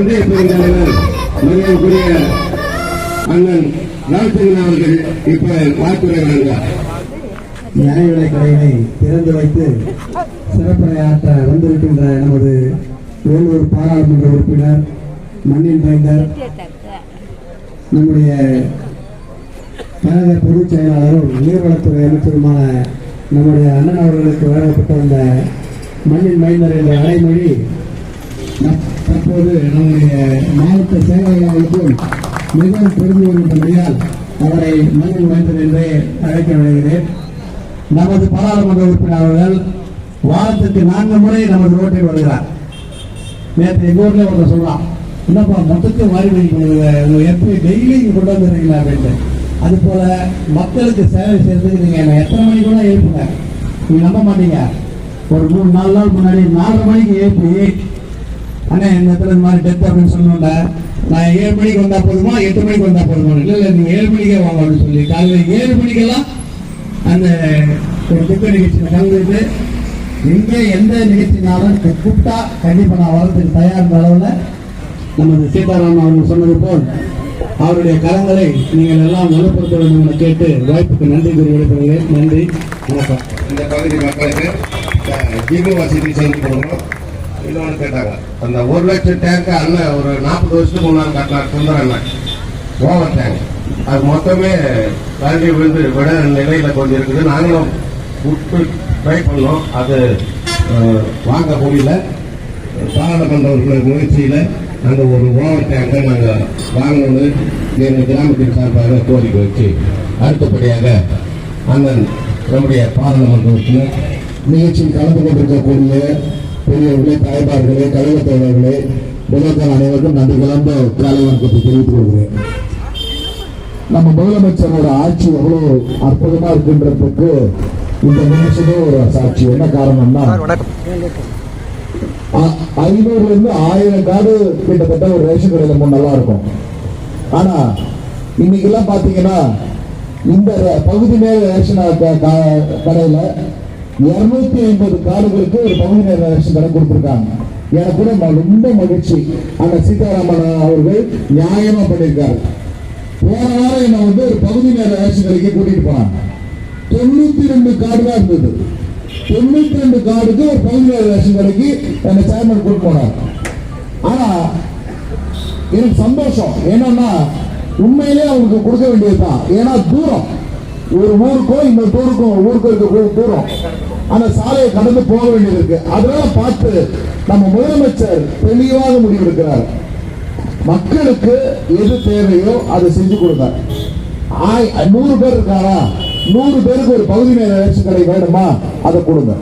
ஒன்றிய பெருந்தலைவர் மரியாதைக்குரிய அண்ணன் ராஜசிங்கன் அவர்கள் இப்ப வாக்குரை வழங்குவார். நியாய கடையினை திறந்து வைத்து சிறப்புரையாற்ற வந்திருக்கின்ற நமது வேலூர் பாராளுமன்ற உறுப்பினர் மண்ணின் மைந்தர் நம்முடைய கழக பொதுச் செயலாளரும் நீர்வளத்துறை அமைச்சருமான நம்முடைய அண்ணன் அவர்களுக்கு வழங்கப்பட்ட அந்த மண்ணின் மைந்தர் என்ற அடைமொழி தற்போது நம்முடைய மாவட்ட செயலாளர்களுக்கும் மிகவும் பெருமை இருந்தபடியால் அவரை மனித மைந்தர் என்று அழைக்க விளைகிறேன் நமது பாராளுமன்ற உறுப்பினர் அவர்கள் வாரத்துக்கு நான்கு முறை நமது ரோட்டில் வருகிறார். நேற்று எங்க ஊர்ல ஒருத்தர் சொல்லலாம் என்னப்பா மொத்தத்தை வாரி வைக்கணும் எப்படி டெய்லி இங்க கொண்டு வந்துடுறீங்களா அப்படின்ட்டு. அது போல மக்களுக்கு சேவை செய்யறதுக்கு நீங்க என்ன எத்தனை மணிக்கு கூட எழுப்புங்க நீங்க நம்ப மாட்டீங்க. ஒரு மூணு நாலு நாள் முன்னாடி நாலரை மணிக்கு எழுப்பி அண்ணா இந்த இடத்துல இந்த மாதிரி டெத் அப்படின்னு சொன்னோம்ல நான் ஏழு மணிக்கு வந்தா போதுமா எட்டு மணிக்கு வந்தா போதுமா? இல்லை இல்லை நீங்கள் ஏழு மணிக்கே வாங்க அப்படின்னு சொல்லி. காலையில் ஏழு மணிக்கெல்லாம் அந்த ஒரு துக்க நிகழ்ச்சியில் கலந்துட்டு எங்கே எந்த நிகழ்ச்சினாலும் கூப்பிட்டா கண்டிப்பாக நான் வரத்துக்கு தயார் அளவில். நமது சீதாராமன் அவர்கள் சொன்னது போல் அவருடைய கரங்களை நீங்கள் எல்லாம் வலுப்படுத்த வேண்டும் என கேட்டு வாய்ப்புக்கு நன்றி கூறி விடைபெறுகிறேன். நன்றி வணக்கம். இந்த பகுதி மக்களுக்கு ஜிபு வசதி செய்து கொடுக்கணும் இன்னொன்று கேட்டாங்க. அந்த ஒரு லட்சம் டேங்க் அண்ணன் ஒரு நாற்பது வருஷத்துக்கு முன்னாடி கட்டினார் சுந்தர அண்ணன். ஓவர் டேங்க் அது மொத்தமே கல்வி விழுந்து விட நிலையில கொஞ்சம் இருக்குது. நாங்களும் விட்டு ட்ரை பண்ணோம். அது வாங்க முடியல. பாராளுமன்ற முயற்சியில் அந்த ஒரு ஓவர் டேங்கை நாங்கள் வாங்கணும்னு எங்கள் கிராமத்தின் சார்பாக கோரிக்கை வச்சு அடுத்தபடியாக அண்ணன் நம்முடைய பாராளுமன்ற உறுப்பினர் நிகழ்ச்சியில் கலந்து கொண்டிருக்கக்கூடிய பெரியவர்களே தாய்மார்களே கழக தோழர்களே முதல்வர் அனைவருக்கும் நன்றி. கலந்த காலை வணக்கத்தை தெரிவித்துக் கொள்கிறேன். நம்ம முதலமைச்சரோட ஆட்சி எவ்வளவு அற்புதமா இருக்கின்றதுக்கு இந்த நிமிஷமே ஒரு சாட்சி. என்ன காரணம்னா ஐநூறுல இருந்து ஆயிரம் கார்டு கிட்டத்தட்ட ஒரு ரேஷன் கடையில முன்னெல்லாம் இருக்கும். ஆனா இன்னைக்கு எல்லாம் பாத்தீங்கன்னா இந்த பகுதி நேர ரேஷன் கடையில இருநூத்தி ஐம்பது காடுகளுக்கு ஒரு பகுதி நேர ரேஷன் கடை கொடுத்திருக்காங்க. எனக்கு கூட ரொம்ப மகிழ்ச்சி. அந்த சீதாராமன் அவர்கள் நியாயமா பண்ணியிருக்காரு. போன வாரம் என்ன வந்து ஒரு பகுதி நேர ரேஷன் கடைக்கு கூட்டிட்டு போனாங்க. தொண்ணூத்தி ரெண்டு காடு தான் இருந்தது. தொண்ணூத்தி ரெண்டு கார்டுக்கு ஒரு பகுதி நேர ரேஷன் கடைக்கு அந்த சேர்மன் கூட்டு போனார். ஆனா எனக்கு சந்தோஷம். என்னன்னா உண்மையிலே அவங்களுக்கு கொடுக்க வேண்டியதுதான். ஏன்னா தூரம். ஒரு ஊருக்கும் இன்னொரு ஊருக்கும் ஊருக்கும் இருக்க தூரம் அந்த சாலையை கடந்து போக வேண்டியது இருக்கு. அதனால பார்த்து நம்ம முதலமைச்சர் தெளிவாக முடிவெடுக்கிறார். மக்களுக்கு எது தேவையோ அதை செஞ்சு கொடுங்க ஆய்- நூறு பேர் இருக்காரா? நூறு பேருக்கு ஒரு பகுதி நேர ரேஷன் கடை வேணுமா? அதை கொடுங்க.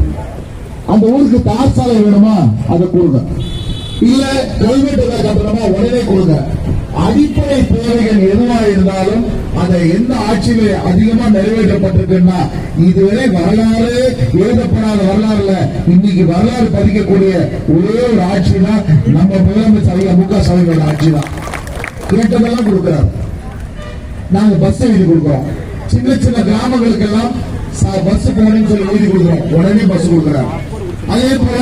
அந்த ஊருக்கு தார் சாலை வேணுமா? அதை கொடுங்க. இல்ல கல்வெட்டு கட்டணமா உடனே கொடுங்க. அடிப்படை தேவைகள் எதுவா இருந்தாலும் அதை எந்த ஆட்சியில அதிகமா நிறைவேற்றப்பட்டிருக்குன்னா இதுவரை வரலாறு எழுதப்படாத வரலாறுல இன்னைக்கு வரலாறு பதிக்கக்கூடிய ஒரே ஒரு ஆட்சி தான் நம்ம முதலமைச்சர் ஐயா மு க ஸ்டாலினோட ஆட்சி தான் கேட்டதெல்லாம் கொடுக்கிறார். நாங்க பஸ் எழுதி கொடுக்கிறோம். சின்ன சின்ன கிராமங்களுக்கெல்லாம் பஸ் போனேன்னு சொல்லி எழுதி கொடுக்கிறோம். உடனே பஸ் கொடுக்குறாங்க அதே போல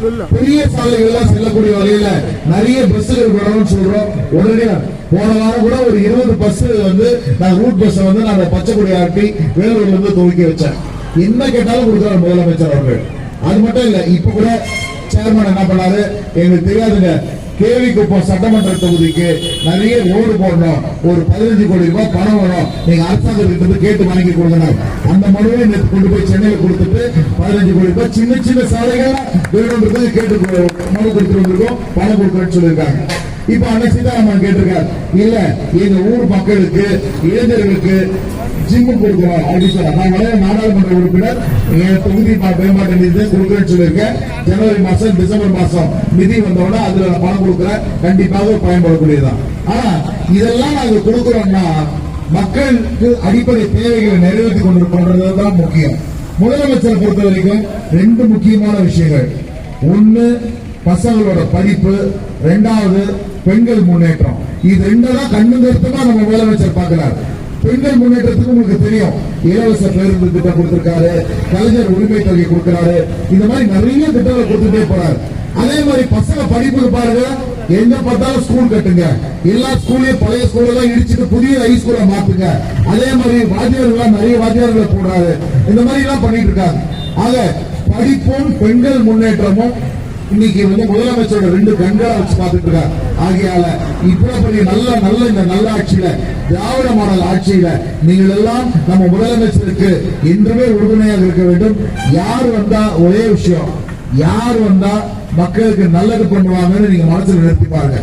பெரிய சாலைகள்லாம் செல்லக்கூடிய வகையில நிறைய பஸ்ஸுகள் வரணும்னு சொல்றோம். உடனே போன வாரம் கூட ஒரு இருபது பஸ் வந்து நான் ரூட் பஸ் வந்து நான் பச்சைக்குடி ஆட்டி வேலூர்ல இருந்து துவக்கி வச்சேன். என்ன கேட்டாலும் கொடுக்குறாரு முதலமைச்சர் அவர்கள். அது மட்டும் இல்ல இப்ப கூட சேர்மன் என்ன பண்ணாரு? எங்களுக்கு தெரியாதுங்க. கேவி சட்டமன்ற தொகுதிக்கு நிறைய ரோடு போடணும். ஒரு பதினஞ்சு கோடி ரூபாய் பணம் வரும் நீங்க அரசாங்கத்திட்ட இருந்து கேட்டு வாங்கி கொடுக்கணும் அந்த மனுவை நேற்று கொண்டு போய் சென்னையில கொடுத்துட்டு பதினஞ்சு கோடி ரூபாய் சின்ன சின்ன சாலைகள் வேணும்ன்றது கேட்டு மனு கொடுத்துட்டு வந்திருக்கோம். பணம் கொடுக்குறேன்னு சொல்லியிருக்காங்க. இப்ப அண்ணன் சீதாராமன் கேட்டிருக்காரு. இல்ல எங்க ஊர் மக்களுக்கு இளைஞர்களுக்கு ஜிம் கொடுக்கிறோம் அப்படின்னு சொன்னார் நாடாளுமன்ற உறுப்பினர் தொகுதி மேம்பாட்டு நிதி கொடுக்குறேன்னு சொல்லியிருக்கேன். ஜனவரி மாசம் டிசம்பர் மாசம் நிதி வந்தவுடனே அதுல பணம் கொடுக்குறேன். கண்டிப்பாக பயன்படக்கூடியதான் ஆனா இதெல்லாம் நாங்க கொடுக்கிறோம்னா மக்களுக்கு அடிப்படை தேவைகளை நிறைவேற்றி கொண்டிருக்கின்றதுதான் முக்கியம். முதலமைச்சரை பொறுத்த வரைக்கும் ரெண்டு முக்கியமான விஷயங்கள். ஒண்ணு பசங்களோட படிப்பு. ரெண்டாவது பெண்கள் முன்னேற்றம். இது ரெண்டெல்லாம் கண்ணு நிறுத்தமா நம்ம முதலமைச்சர் பார்க்கிறார். பெண்கள் முன்னேற்றத்துக்கு உங்களுக்கு தெரியும். இலவச பேருந்து திட்டம் கொடுத்திருக்காரு. கலைஞர் உரிமை தொகை கொடுக்கிறாரு. இந்த மாதிரி நிறைய திட்டங்களை கொடுத்துட்டே போறாரு. அதே மாதிரி பசங்க படிப்புக்கு பாருங்க. எங்க பார்த்தாலும் ஸ்கூல் கட்டுங்க. எல்லா ஸ்கூல்லையும் பழைய ஸ்கூல் எல்லாம் புதிய ஹை ஸ்கூலை மாத்துங்க. அதே மாதிரி வாத்தியார்கள் நிறைய வாத்தியார்களை போடுறாரு. இந்த மாதிரி எல்லாம் பண்ணிட்டு இருக்காங்க. ஆக படிப்பும் பெண்கள் முன்னேற்றமும் இன்னைக்கு வந்து முதலமைச்சரோட ரெண்டு கண்களை வச்சு பார்த்துட்டு இருக்காரு ஆகையால இவ்வளவு நல்ல நல்ல இந்த நல்ல ஆட்சியில திராவிட மாடல் ஆட்சியில நீங்கள் எல்லாம் நம்ம முதலமைச்சருக்கு என்றுமே உறுதுணையாக இருக்க வேண்டும். யார் வந்தா ஒரே விஷயம் யார் வந்தா மக்களுக்கு நல்லது பண்ணுவாங்கன்னு நீங்க மனசுல நிறுத்தி பாருங்க.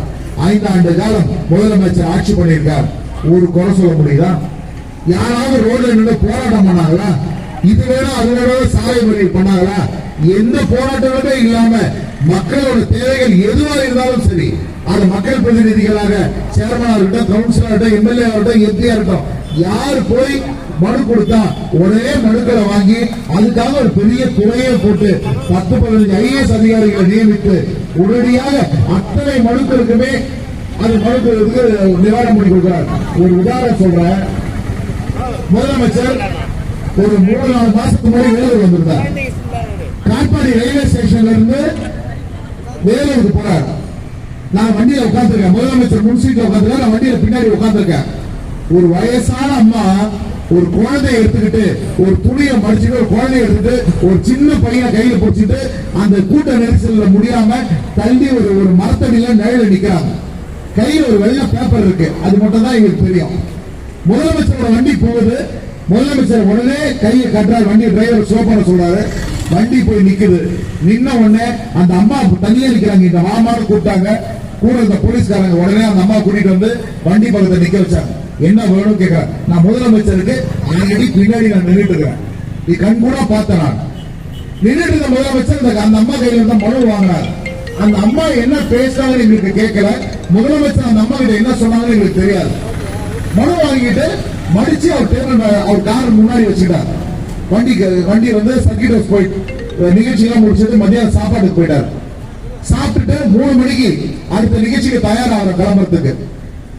ஐந்தாண்டு காலம் முதலமைச்சர் ஆட்சி பண்ணியிருக்கார். ஒரு குறை சொல்ல முடியுதா? யாராவது ரோட்ல நின்று போராட்டம் பண்ணாங்களா? இது வேணும் அது வேணும் சாலை மறியல் பண்ணாங்களா? எந்த போராட்டங்களுமே இல்லாம மக்களோட தேவைகள் எதுவா இருந்தாலும் சரி அது மக்கள் பிரதிநிதிகளாக சேர்மனா இருக்கட்டும் கவுன்சிலர் இருக்கட்டும் எம்எல்ஏ இருக்கட்டும் எம்பியா இருக்கட்டும் யார் போய் மனு கொடுத்தா உடனே மனுக்களை வாங்கி அதுக்காக ஒரு பெரிய துறையை போட்டு பத்து பதினஞ்சு ஐஏஎஸ் அதிகாரிகளை நியமித்து உடனடியாக அத்தனை மனுக்களுக்குமே அது மனுக்களுக்கு நிவாரணம் பண்ணி கொடுக்கிறார். ஒரு உதாரணம் சொல்றேன். முதலமைச்சர் ஒரு மூணு நாலு மாசத்துக்கு முன்னாடி வேலூர் வந்திருந்தார் காட்பாடி ரயில்வே ஸ்டேஷன்ல இருந்து வேலூருக்கு போறார் நான் வண்டியில உட்காந்துருக்கேன் முதலமைச்சர் முன் சீட்ல உட்காந்துருக்கேன் நான் வண்டியில பின்னாடி உட்காந்துருக்கேன் ஒரு வயசான அம்மா ஒரு குழந்தைய எடுத்துக்கிட்டு ஒரு துணியை மடிச்சுட்டு ஒரு குழந்தைய எடுத்துட்டு ஒரு சின்ன பையனை கையில பிடிச்சிட்டு அந்த கூட்ட நெரிசல்ல முடியாம தள்ளி ஒரு ஒரு மரத்தடியில நிழல நிக்கிறாங்க. கையில ஒரு வெள்ள பேப்பர் இருக்கு. அது மட்டும் தான் எங்களுக்கு தெரியும். முதலமைச்சரோட வண்டி போகுது. முதலமைச்சர் உடனே கையை கட்டுறாரு வண்டி டிரைவர் ஸ்லோ பண்ண சொல்றாரு. வண்டி போய் நிக்குது. நின்ன உடனே அந்த அம்மா தனியா நிக்கிறாங்க. இந்த மாமான்னு கூப்பிட்டாங்க. கூட இருந்த போலீஸ்காரங்க உடனே அந்த அம்மா கூட்டிட்டு வந்து வண்டி பக்கத்தை நிக்க வச்சாங்க. என்ன வேணும் கேக்குறாங்க நான் முதலமைச்சருக்கு நேரடி பின்னாடி நான் நின்றுட்டு இருக்கிறேன் நீ கண் கூட பார்த்தேன் நான். நின்றுட்டு இருந்த முதலமைச்சர் அந்த அம்மா கையில இருந்த மனு வாங்கினார் அந்த அம்மா என்ன பேசுறாங்கன்னு எங்களுக்கு கேட்கல. முதலமைச்சர் அந்த அம்மா கிட்ட என்ன சொன்னாங்கன்னு எங்களுக்கு தெரியாது. மனு வாங்கிட்டு மடிச்சு அவர் டேபிள் அவர் கார் முன்னாடி வச்சுட்டார் வண்டிக்கு வண்டி வந்து சர்க்கிட் ஹவுஸ் போயிட்டு நிகழ்ச்சியெல்லாம் முடிச்சிட்டு மதியானம் சாப்பாட்டுக்கு போயிட்டார். சாப்பிட்டுட்டு மூணு மணிக்கு அடுத்த நிகழ்ச்சிக்கு தயாராகிற கிளம்புறதுக்கு.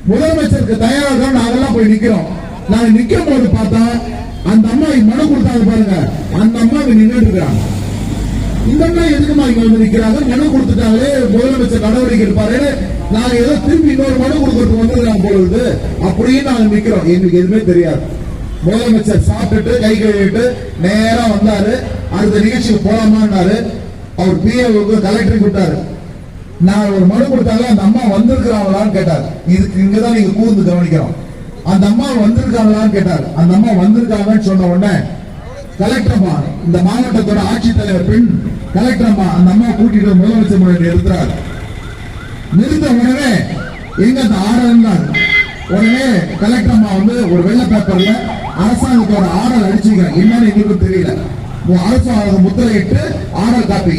முதலமைச்சருக்கு தயாராக நாங்கெல்லாம் போய் நிக்கிறோம். நான் நிக்கும் போது பார்த்தா அந்த அம்மா மனு கொடுத்தாங்க பாருங்க. அந்த அம்மா இங்க நின்றுட்டு இருக்கிறாங்க இந்த அம்மா எதுக்குமா இங்க வந்து நிக்கிறாங்க? மனு கொடுத்துட்டாங்களே முதலமைச்சர் நடவடிக்கை எடுப்பாரு. நாங்க ஏதோ திரும்பி இன்னொரு மனு கொடுக்கறதுக்கு வந்துருக்காங்க போல அப்படியே நாங்க நிக்கிறோம். எங்களுக்கு எதுவுமே தெரியாது. முதலமைச்சர் சாப்பிட்டுட்டு கை கழுவிட்டு நேரா வந்தாரு. அடுத்த நிகழ்ச்சிக்கு போலாமான்னாரு. அவர் பிஏவுக்கு கலெக்டர் விட்டாரு நான் ஒரு மனு கொடுத்தாங்க அந்த அம்மா வந்திருக்கிறாங்களான்னு கேட்டார். இதுக்கு இங்கதான் நீங்க கூர்ந்து கவனிக்கிறோம் அந்த அம்மா வந்திருக்காங்களான்னு கேட்டார். அந்த அம்மா வந்திருக்காங்கன்னு சொன்ன உடனே கலெக்டர் அம்மா இந்த மாவட்டத்தோட ஆட்சித்தலைவர் பெண் கலெக்டர் அம்மா அந்த அம்மா கூட்டிட்டு முதலமைச்சர் முறையில் இருக்கிறார் நிறுத்த உடனே எங்க அந்த ஆர்டர் உடனே கலெக்டர் அம்மா வந்து ஒரு வெள்ள பேப்பர்ல அரசாங்கத்தோட ஆர்டர் அடிச்சுக்கிறாங்க என்னன்னு எங்களுக்கும் தெரியல. உன் அரசாங்க முத்திரையிட்டு ஆர்டர் காப்பி.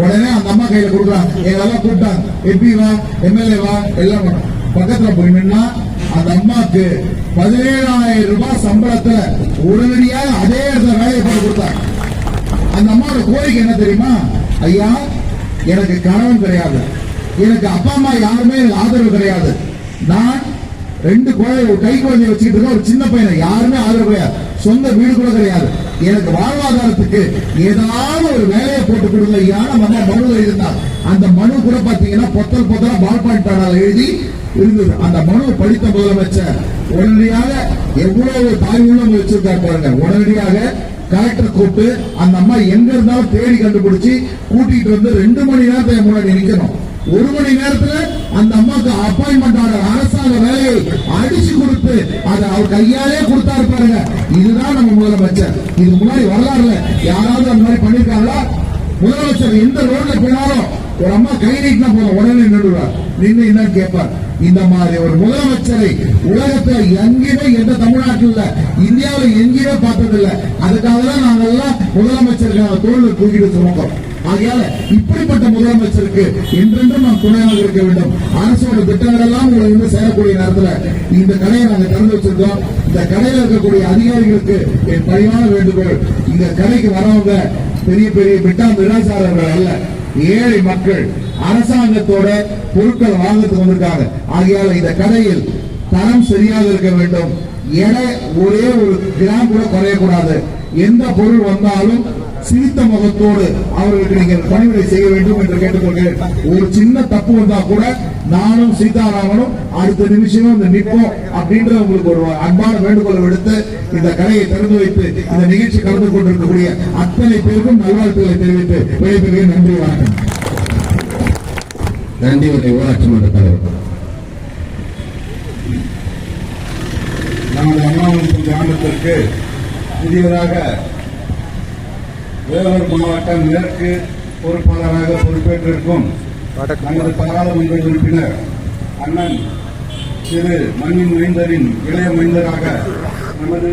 உடனே அந்த அம்மா கையில கொடுக்குறாங்க. எங்கெல்லாம் கூப்பிட்டாங்க. எம்பி வா எம்எல்ஏ வா எல்லாம் பக்கத்துல போய் நின்னா அந்த அம்மாக்கு பதினேழாயிரம் ரூபாய் சம்பளத்துல உடனடியாக அதே இடத்துல வேலையை போட்டு கொடுத்தாங்க. அந்த அம்மாவோட கோரிக்கை என்ன தெரியுமா? ஐயா எனக்கு கணவன் கிடையாது. எனக்கு அப்பா அம்மா யாருமே எனக்கு ஆதரவு கிடையாது. நான் ரெண்டு குழந்தை ஒரு கை குழந்தைய வச்சுக்கிட்டு இருக்க ஒரு சின்ன பையனை. யாருமே ஆதரவு கிடையாது. சொந்த வீடு கூட கிடையாது. எனக்கு வாழ்வாதாரத்துக்கு ஏதாவது ஒரு வேலையை போட்டு கொடுங்க. ஐயா நம்ம மனு எழுதினார் அந்த மனு கூட பாத்தீங்கன்னா பொத்தல் பொத்தலா பால் பாயிண்ட் பேடால எழுதி இருந்தது. அந்த மனு படித்த முதலமைச்சர் உடனடியாக எவ்வளவு தாய் உள்ளம் வச்சிருக்காரு பாருங்க. உடனடியாக கலெக்டர் கூப்பிட்டு அந்த அம்மா எங்க இருந்தாலும் தேடி கண்டுபிடிச்சு கூட்டிட்டு வந்து ரெண்டு மணி நேரத்தை முன்னாடி நிக்கணும். ஒரு மணி நேரத்துல அந்த அம்மாக்கு அப்பாயின்மெண்ட் ஆர்டர் அரசாங்க வேலையை அடிச்சு கொடுத்து அதை அவர் கையாலே கொடுத்தாரு பாருங்க. இதுதான் நம்ம முதலமைச்சர். இது முன்னாடி வரலாறுல யாராவது அந்த மாதிரி பண்ணிருக்காங்களா? முதலமைச்சர் எந்த ரோட்ல போனாலும் ஒரு அம்மா கை நீட்டினா போதும் உடனே நின்றுடுவார். நின்று என்னன்னு கேட்பார். இந்த மாதிரி ஒரு முதலமைச்சரை உலகத்துல எங்கேயுமே எந்த தமிழ்நாட்டில் இல்ல இந்தியாவில் எங்கேயுமே பார்த்ததில்லை. அதுக்காக தான் நாங்கெல்லாம் முதலமைச்சருக்கான தோல்வி தூக்கிட்டு சுமக்கிறோம் ஆகையால இப்படிப்பட்ட முதலமைச்சருக்கு என்றென்றும் நாம் துணையாக இருக்க வேண்டும். அரசோட திட்டங்கள் எல்லாம் உங்களை வந்து சேரக்கூடிய நேரத்தில் இந்த கடையை நாங்கள் திறந்து வச்சிருக்கோம். இந்த கடையில் இருக்கக்கூடிய அதிகாரிகளுக்கு என் பணியான வேண்டுகோள். இந்த கடைக்கு வரவங்க பெரிய பெரிய மிட்டா நிராசாரர்கள் அல்ல ஏழை மக்கள் அரசாங்கத்தோட பொருட்கள் வாங்கறதுக்கு வந்திருக்காங்க. ஆகையால இந்த கடையில் தரம் சரியாக இருக்க வேண்டும். எடை ஒரே ஒரு கிராம் கூட குறையக்கூடாது. எந்த பொருள் வந்தாலும் சிரித்த முகத்தோடு அவர்களுக்கு நீங்கள் பணிவிடை செய்ய வேண்டும் என்று கேட்டுக்கொள்கிறேன். ஒரு சின்ன தப்பு வந்தா கூட நானும் சீதாராமனும் அடுத்த நிமிஷமே வந்து நிற்போம் அப்படின்ற உங்களுக்கு ஒரு அன்பான வேண்டுகோளை விடுத்து இந்த கடையை திறந்து வைத்து இந்த நிகழ்ச்சி கலந்து கொண்டிருக்கக்கூடிய அத்தனை பேருக்கும் நல்வாழ்த்துக்களை தெரிவித்து விடைபெறுகிறேன். நன்றி வணக்கம். நன்றி உரை ஊராட்சி மன்ற தலைவர். நமது அண்ணாமலை கிராமத்திற்கு புதியதாக வேலூர் மாவட்டம் மேற்கு பொறுப்பாளராக பொறுப்பேற்றிருக்கும் நமது பாராளுமன்ற உறுப்பினர் அண்ணன் திரு மண்ணின் மைந்தரின் இளைய மைந்தராக நமது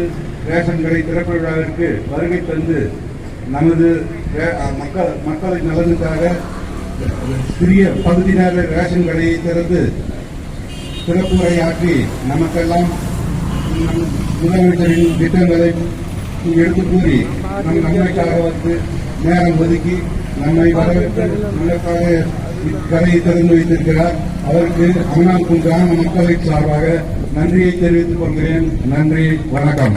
ரேஷன் கடை திறப்பு விழாவிற்கு வருகை தந்து நமது மக்கள் மக்களின் நலனுக்காக சிறிய பகுதி நேர ரேஷன் கடையை திறந்து சிறப்பு உரையாற்றி நமக்கெல்லாம் நம் முதலமைச்சரின் திட்டங்களை எடுத்து கூறி நம் நன்மைக்காக வந்து நேரம் ஒதுக்கி நம்மை வரவேற்று நமக்காக கடையை திறந்து வைத்திருக்கிறார். அவருக்கு அண்ணாக்கும் கிராம மக்களின் சார்பாக நன்றியை தெரிவித்துக் கொள்கிறேன். நன்றி வணக்கம்.